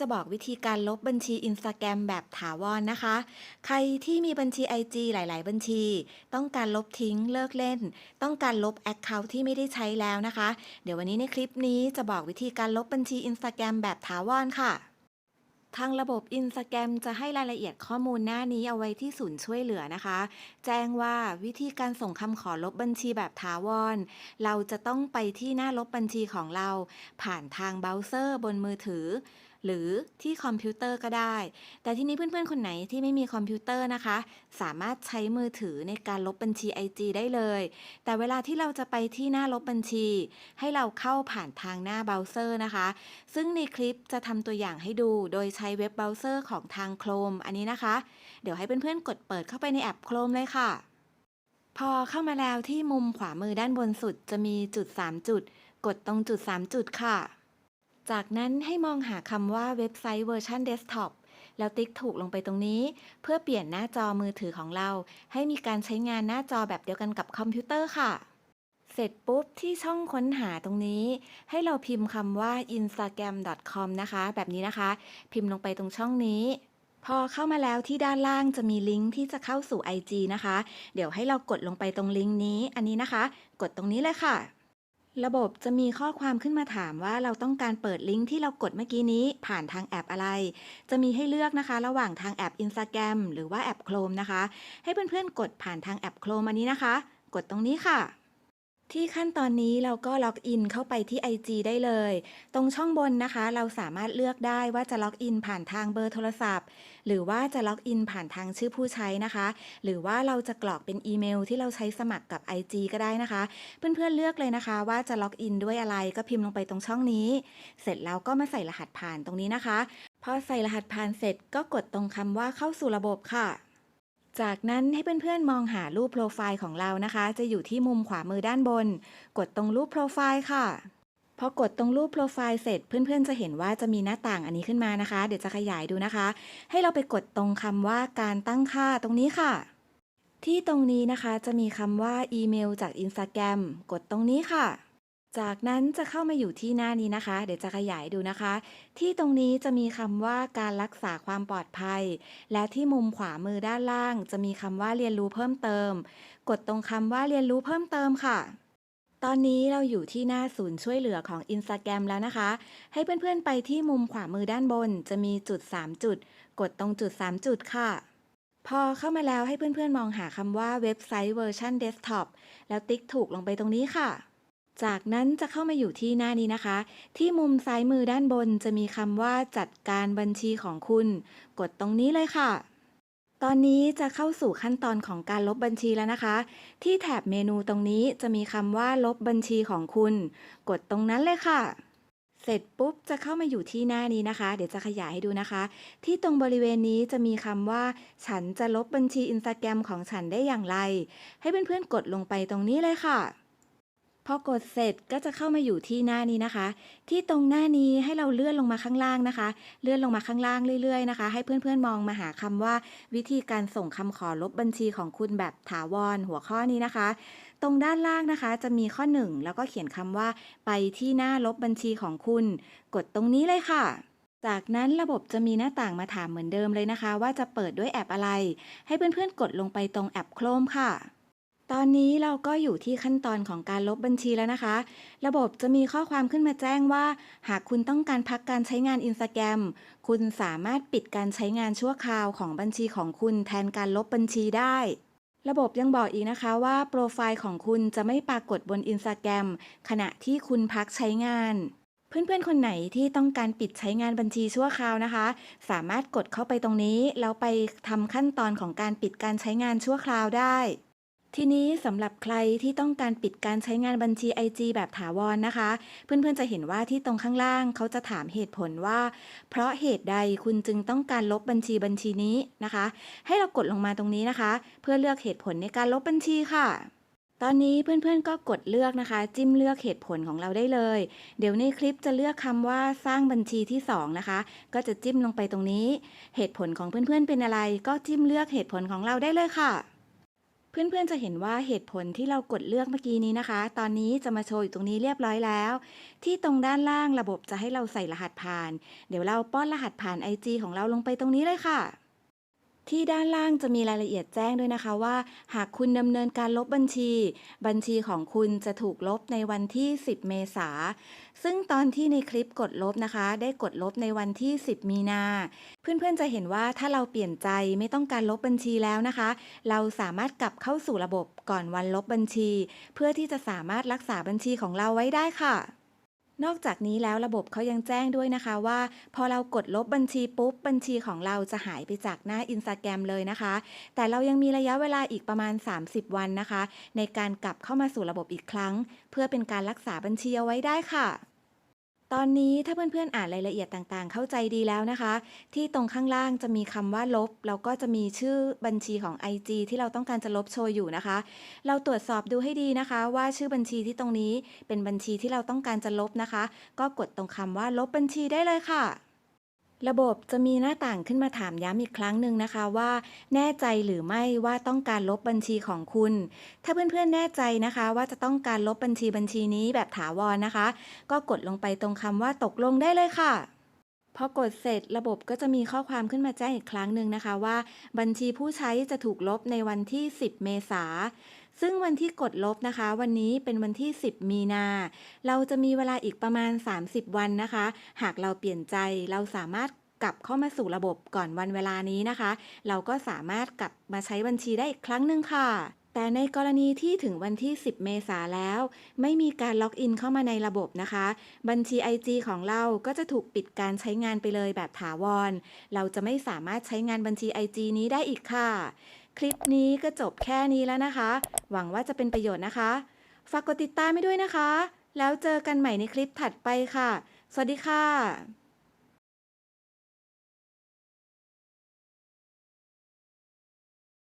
จะบอกวิธีการลบบัญชี Instagram แบบถาวรนะคะ ใครที่มีบัญชี IG หลาย ๆ บัญชี ต้องการลบทิ้งเลิกเล่น ต้องการลบ Account ที่ไม่ได้ใช้แล้วนะคะ เดี๋ยววันนี้ในคลิปนี้จะบอกวิธีการลบบัญชี Instagram แบบถาวรค่ะทางระบบ Instagram จะให้รายละเอียดข้อมูลหน้านี้เอาไว้ที่ศูนย์ช่วยเหลือนะคะ แจ้งว่าวิธีการส่งคำขอลบบัญชีแบบถาวร เราจะต้องไปที่หน้าลบบัญชีของเรา ผ่านทางเบราว์เซอร์บนมือถือ หรือที่คอมพิวเตอร์ก็ได้ แต่ที่นี้เพื่อนๆ คนไหนที่ไม่มีคอมพิวเตอร์นะคะ สามารถใช้มือถือในการลบบัญชี IG ได้เลย แต่เวลาที่เราจะไปที่หน้าลบบัญชี ให้เราเข้าผ่านทางหน้าเบราว์เซอร์นะคะ ซึ่งในคลิปจะทำตัวอย่างให้ดู โดยใช้เว็บเบราว์เซอร์ของทาง Chrome อันนี้นะคะ เดี๋ยวให้เพื่อนๆ กดเปิดเข้าไปในแอป Chrome เลยค่ะ พอเข้ามาแล้วที่มุมขวามือด้านบนสุดจะมีจุด 3 จุด กดตรงจุด 3 จุดค่ะ จากนั้นให้มองหาคำว่าเว็บไซต์เวอร์ชันเดสก์ท็อปแล้วติ๊กถูกลงไปตรงนี้ เพื่อเปลี่ยนหน้าจอมือถือของเรา ให้มีการใช้งานหน้าจอแบบเดียวกันกับคอมพิวเตอร์ค่ะ เสร็จปุ๊บที่ช่องค้นหาตรงนี้ ให้เราพิมพ์คำว่า instagram.com นะคะ แบบนี้นะคะ พิมพ์ลงไปตรงช่องนี้ พอเข้ามาแล้วที่ด้านล่างจะมีลิงก์ที่จะเข้าสู่ IG นะคะ เดี๋ยวให้เรากดลงไปตรงลิงก์นี้ อันนี้นะคะ กดตรงนี้เลยค่ะ ระบบจะมีข้อความขึ้นมาถามว่าเราต้องการเปิดลิงก์ที่เรากดเมื่อกี้นี้ผ่านทางแอปอะไร จะมีให้เลือกนะคะ ระหว่างทางแอป Instagram หรือว่าแอป Chrome นะคะ ให้เพื่อนๆกดผ่านทางแอป Chrome อันนี้นะคะ กดตรงนี้ค่ะ ที่ขั้นตอนนี้เราก็ล็อกอินเข้าไปที่ IG ได้เลย ตรงช่องบนนะคะ เราสามารถเลือกได้ว่าจะล็อกอินผ่านทางเบอร์โทรศัพท์ หรือว่าจะล็อกอินผ่านทางชื่อผู้ใช้นะคะ หรือว่าเราจะกรอกเป็นอีเมลที่เราใช้สมัครกับ IG ก็ได้นะคะ เพื่อนๆเลือกเลยนะคะ ว่าจะล็อกอินด้วยอะไรก็พิมพ์ลงไปตรงช่องนี้ เสร็จแล้วก็มาใส่รหัสผ่านตรงนี้นะคะพอใส่รหัสผ่านเสร็จก็กดตรงคำว่าเข้าสู่ระบบค่ะ จากนั้นให้เพื่อนๆมองหารูปโปรไฟล์ของเรานะคะ จะอยู่ที่มุมขวามือด้านบน กดตรงรูปโปรไฟล์ค่ะพอกดตรงรูปโปรไฟล์เสร็จเพื่อนๆ จะเห็นว่าจะมีหน้าต่างอันนี้ขึ้นมานะคะ เดี๋ยวจะขยายดูนะคะ ให้เราไปกดตรงคำว่าการตั้งค่าตรงนี้ค่ะ ที่ตรงนี้นะคะจะมีคำว่าอีเมลจาก Instagram กดตรงนี้ค่ะ จากนั้นจะเข้ามาอยู่ที่หน้านี้นะคะ เดี๋ยวจะขยายดูนะคะ ที่ตรงนี้จะมีคำว่าการรักษาความปลอดภัย และที่มุมขวามือด้านล่าง จะมีคำว่าเรียนรู้เพิ่มเติม กดตรงคำว่าเรียนรู้เพิ่มเติมค่ะ ตอนนี้เราอยู่ที่หน้าศูนย์ช่วยเหลือของ Instagram แล้วนะคะ ให้เพื่อนๆไปที่มุมขวามือด้านบน จะมีจุด 3 จุด กดตรงจุด 3 จุดค่ะพอเข้ามาแล้วให้เพื่อนๆมองหาคำว่าเว็บไซต์เวอร์ชันเดสก์ท็อปแล้วติ๊กถูกลงไปตรงนี้ค่ะ จากนั้นจะเข้ามาอยู่ที่หน้านี้นะคะ ที่มุมซ้ายมือด้านบนจะมีคำว่าจัดการบัญชีของคุณ กดตรงนี้เลยค่ะ ตอนนี้จะเข้าสู่ขั้นตอนของการลบบัญชีแล้วนะคะ ที่แถบเมนูตรงนี้จะมีคำว่าลบบัญชีของคุณ กดตรงนั้นเลยค่ะ เสร็จปุ๊บจะเข้ามาอยู่ที่หน้านี้นะคะ เดี๋ยวจะขยายให้ดูนะคะ ที่ตรงบริเวณนี้จะมีคำว่า ฉันจะลบบัญชี Instagram ของฉันได้อย่างไร ให้เพื่อนๆกดลงไปตรงนี้เลยค่ะ พอกดเสร็จก็จะเข้ามาอยู่ที่หน้านี้นะคะ ที่ตรงหน้านี้ให้เราเลื่อนลงมาข้างล่างนะคะ เลื่อนลงมาข้างล่างเรื่อยๆนะคะ ให้เพื่อนๆมองมาหาคำว่า วิธีการส่งคำขอลบบัญชีของคุณแบบถาวรหัวข้อนี้นะคะ ตรงด้านล่างนะคะ จะมีข้อ 1 แล้วก็เขียนคำว่า ไปที่หน้าลบบัญชีของคุณ กดตรงนี้เลยค่ะจากนั้นระบบจะมีหน้าต่างมาถามเหมือนเดิมเลยนะคะ ว่าจะเปิดด้วยแอปอะไร ให้เพื่อนๆกดลงไปตรงแอป Chrome ค่ะ ตอนนี้เราก็อยู่ที่ขั้นตอนของการลบบัญชีแล้วนะคะ ระบบจะมีข้อความขึ้นมาแจ้งว่า หากคุณต้องการพักการใช้งาน Instagram คุณสามารถปิดการใช้งานชั่วคราวของบัญชีของคุณแทนการลบบัญชีได้ ระบบยังบอกอีกนะคะว่า โปรไฟล์ของคุณจะไม่ปรากฏบน Instagram ขณะที่คุณพักใช้งาน เพื่อนๆ คนไหนที่ต้องการปิดใช้งานบัญชีชั่วคราวนะคะ สามารถกดเข้าไปตรงนี้แล้วไปทำขั้นตอนของการปิดการใช้งานชั่วคราวได้ ทีนี้สำหรับใครที่ต้องการปิดการใช้งานบัญชี IG แบบถาวรนะคะ เพื่อนๆจะเห็นว่าที่ตรงข้างล่างเขาจะถามเหตุผลว่า เพราะเหตุใดคุณจึงต้องการลบบัญชีบัญชีนี้นะคะ ให้เรากดลงมาตรงนี้นะคะ เพื่อเลือกเหตุผลในการลบบัญชีค่ะตอนนี้เพื่อนๆก็กดเลือกนะคะ จิ้มเลือกเหตุผลของเราได้เลย เดี๋ยวในคลิปจะเลือกคำว่าสร้างบัญชีที่ 2 นะคะ ก็จะจิ้มลงไปตรงนี้ เหตุผลของเพื่อนๆเป็นอะไร ก็จิ้มเลือกเหตุผลของเราได้เลยค่ะ เพื่อนๆจะเห็นว่าเหตุผลที่เรากดเลือกเมื่อกี้นี้นะคะ ตอนนี้จะมาโชว์อยู่ตรงนี้เรียบร้อยแล้ว ที่ตรงด้านล่างระบบจะให้เราใส่รหัสผ่าน เดี๋ยวเราป้อนรหัสผ่าน IG ของเราลงไปตรงนี้เลยค่ะ ที่ด้านล่างจะมีรายละเอียดแจ้งด้วยนะคะว่า หากคุณดำเนินการลบบัญชี บัญชีของคุณจะถูกลบในวันที่ 10 เมษา ซึ่งตอนที่ในคลิปกดลบนะคะ ได้กดลบในวันที่ 10 มีนา เพื่อนๆจะเห็นว่าถ้าเราเปลี่ยนใจไม่ต้องการลบบัญชีแล้วนะคะ เราสามารถกลับเข้าสู่ระบบก่อนวันลบบัญชี เพื่อที่จะสามารถรักษาบัญชีของเราไว้ได้ค่ะ นอกจากนี้แล้วระบบเขายังแจ้งด้วยนะคะว่า พอเรากดลบบัญชีปุ๊บ บัญชีของเราจะหายไปจากหน้าอินสตาแกรมเลยนะคะ แต่เรายังมีระยะเวลาอีกประมาณ 30 วันนะคะ ในการกลับเข้ามาสู่ระบบอีกครั้ง เพื่อเป็นการรักษาบัญชีเอาไว้ได้ค่ะ ตอนนี้ถ้าเพื่อนๆอ่านรายละเอียดต่างๆ เข้าใจดีแล้วนะคะ ที่ตรงข้างล่างจะมีคำว่าลบ แล้วก็จะมีชื่อบัญชีของ IG ที่เราต้องการจะลบโชว์อยู่นะคะ เราตรวจสอบดูให้ดีนะคะ ว่าชื่อบัญชีที่ตรงนี้เป็นบัญชีที่เราต้องการจะลบนะคะ ก็กดตรงคำว่าลบบัญชีได้เลยค่ะ ระบบจะมีหน้าต่างขึ้นมาถามย้ำอีกครั้งหนึ่งนะคะว่า แน่ใจหรือไม่ว่าต้องการลบบัญชีของคุณ ถ้าเพื่อนๆแน่ใจนะคะ ว่าจะต้องการลบบัญชีบัญชีนี้แบบถาวรนะคะ ก็กดลงไปตรงคำว่าตกลงได้เลยค่ะพอกดเสร็จระบบก็จะมีข้อความขึ้นมาแจ้งอีกครั้งหนึ่งนะคะว่า บัญชีผู้ใช้จะถูกลบในวันที่ 10 เมษา ซึ่งวันที่กดลบนะคะ วันนี้เป็นวันที่ 10 มีนา เราจะมีเวลาอีกประมาณ 30 วันนะคะ หากเราเปลี่ยนใจเราสามารถกลับเข้ามาสู่ระบบก่อนวันเวลานี้นะคะ เราก็สามารถกลับมาใช้บัญชีได้อีกครั้งหนึ่งค่ะแต่ในกรณีที่ถึงวันที่ 10 เมษาแล้ว ไม่มีการล็อกอินเข้ามาในระบบนะคะ บัญชี IG ของเราก็จะถูกปิดการใช้งานไปเลยแบบถาวร เราจะไม่สามารถใช้งานบัญชี IG นี้ได้อีกค่ะ คลิปนี้ก็จบแค่นี้แล้วนะคะ หวังว่าจะเป็นประโยชน์นะคะ ฝากกดติดตามให้ด้วยนะคะ แล้วเจอกันใหม่ในคลิปถัดไปค่ะ สวัสดีค่ะ